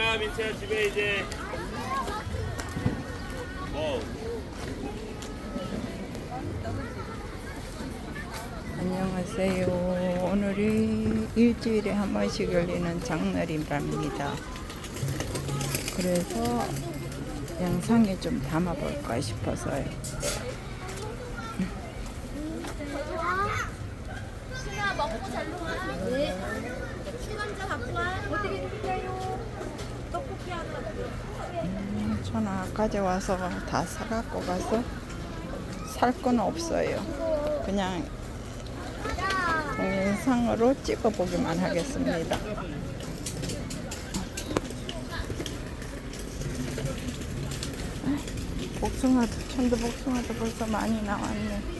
가자 민채야 집에 이제 어 안녕하세요. 오늘이 일주일에 한 번씩 열리는 장날이랍니다. 그래서 영상에 좀 담아볼까 싶어서요. 신아 먹고 잘 놀아. 네. 시간자 갖고 와. 어떻게 드릴까요? 떡볶이 하나. 음, 저는 아까 전 와서 다 사갖고 가서 살 건 없어요. 그냥 동영상으로 찍어보기만 하겠습니다. 복숭아도 천도 복숭아도 벌써 많이 나왔네.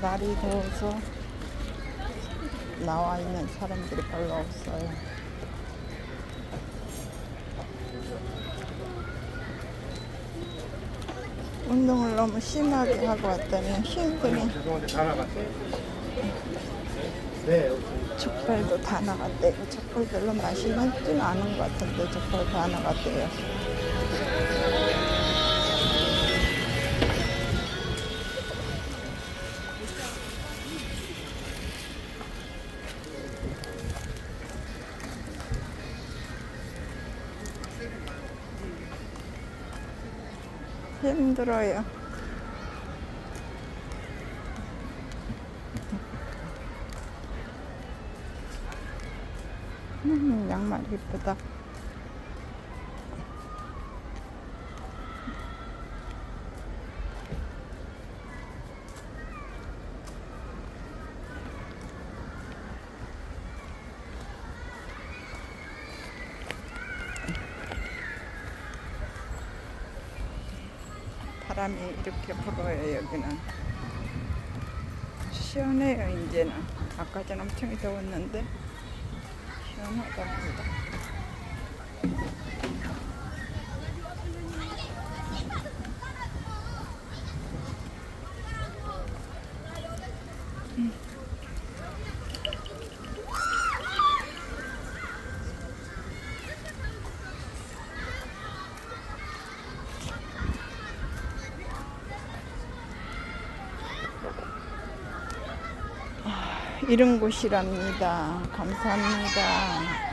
날이 더워서 나와 있는 사람들이 별로 없어요. 운동을 너무 심하게 하고 왔더니 힘들이 족발도 다 나갔대요. 족발 별로 맛이 나지는 않은 것 같은데 족발 다 나갔대요. 힘들어요. 음, 양말 이쁘다. 바람이 이렇게 불어요 여기는. 시원해요 이제는. 아까 전 엄청 더웠는데 시원하답니다 이런 곳이랍니다. 감사합니다.